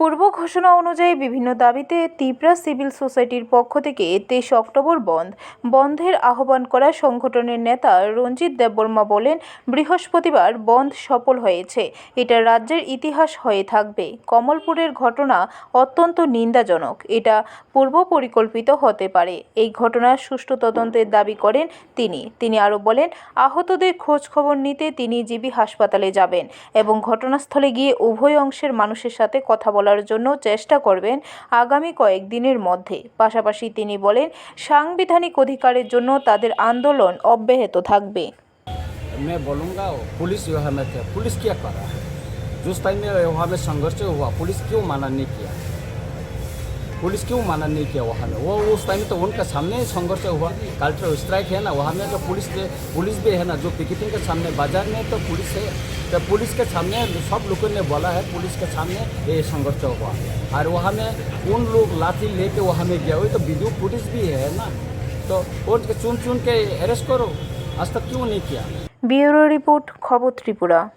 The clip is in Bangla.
পূর্ব ঘোষণা অনুযায়ী বিভিন্ন দাবিতে তিপ্রা সিভিল সোসাইটির পক্ষ থেকে তেইশ অক্টোবর বন্ধ, বন্ধের আহ্বান করা সংগঠনের নেতা রঞ্জিত দেববর্মা বলেন, বৃহস্পতিবার বন্ধ সফল হয়েছে। এটা রাজ্যের ইতিহাস হয়ে থাকবে। কমলপুরের ঘটনা অত্যন্ত নিন্দাজনক। এটা পূর্ব পরিকল্পিত হতে পারে। এই ঘটনার সুষ্ঠু তদন্তের দাবি করেন তিনি। তিনি আরও বলেন, আহতদের খোঁজ খবর নিতে তিনি জিবি হাসপাতালে যাবেন এবং ঘটনাস্থলে গিয়ে উভয় অংশের মানুষের সাথে কথা বলার জন্য চেষ্টা করবেন আগামী কয়েকদিনের মধ্যে পাশাপাশি তিনি বলেন সাংবিধানিক অধিকারের জন্য তাদের আন্দোলন অব্যাহত থাকবে मैं बोलूँगा पुलिस जो है मैं थे पुलिस क्या कर रहा है जिस टाइम में वहाँ में संघर्ष हुआ पुलिस क्यों माना नहीं किया पुलिस क्यों माना नहीं किया वहाँ में वो उस टाइम तो उनके सामने ही संघर्ष हुआ कल्चर स्ट्राइक है ना वहाँ में तो पुलिस भी- पुलिस भी है ना जो पिकेटिंग के सामने बाजार में तो पुलिस है तो पुलिस के सामने सब लोगों ने बोला है पुलिस के सामने ये संघर्ष हुआ और वहाँ में उन लोग लाठी लेके वहाँ में गया हुई तो वीडियो फुटेज भी है ना तो और चुन चुन के अरेस्ट करो आज तक क्यों नहीं किया ब्यूरो रिपोर्ट खबर त्रिपुरा